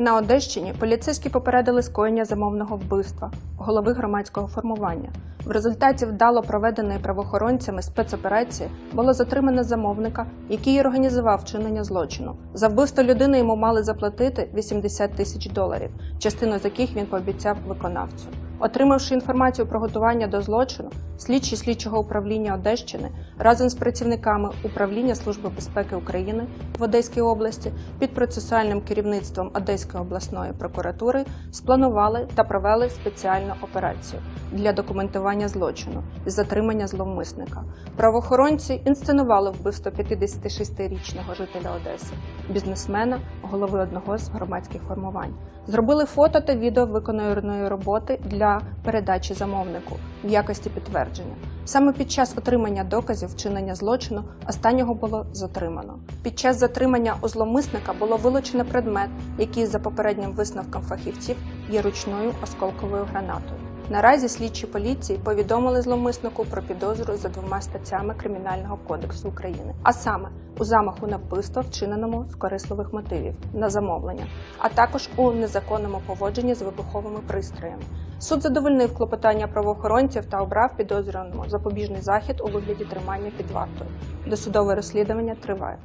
На Одещині поліцейські попередили скоєння замовного вбивства голови громадського формування. В результаті вдало проведеної правоохоронцями спецоперації було затримано замовника, який організував вчинення злочину. За вбивство людини йому мали заплатити 80 тисяч доларів, частину з яких він пообіцяв виконавцю. Отримавши інформацію про готування до злочину, слідчі слідчого управління Одещини разом з працівниками управління Служби безпеки України в Одеській області під процесуальним керівництвом Одеської обласної прокуратури спланували та провели спеціальну операцію для документування злочину і затримання зловмисника. Правоохоронці інсценували вбивство 56-річного жителя Одеси, бізнесмена, голови одного з громадських формувань. Зробили фото та відео виконаної роботи для передачі замовнику в якості підтвердження. Саме під час отримання доказів вчинення злочину останнього було затримано. Під час затримання у зловмисника було вилучено предмет, який за попереднім висновком фахівців є ручною осколковою гранатою. Наразі слідчі поліції повідомили зловмиснику про підозру за двома статтями Кримінального кодексу України, а саме у замаху на вбивство, вчиненому з корисливих мотивів на замовлення, а також у незаконному поводженні з вибуховими пристроями. Суд задовольнив клопотання правоохоронців та обрав підозрюваному запобіжний захід у вигляді тримання під вартою. Досудове розслідування триває.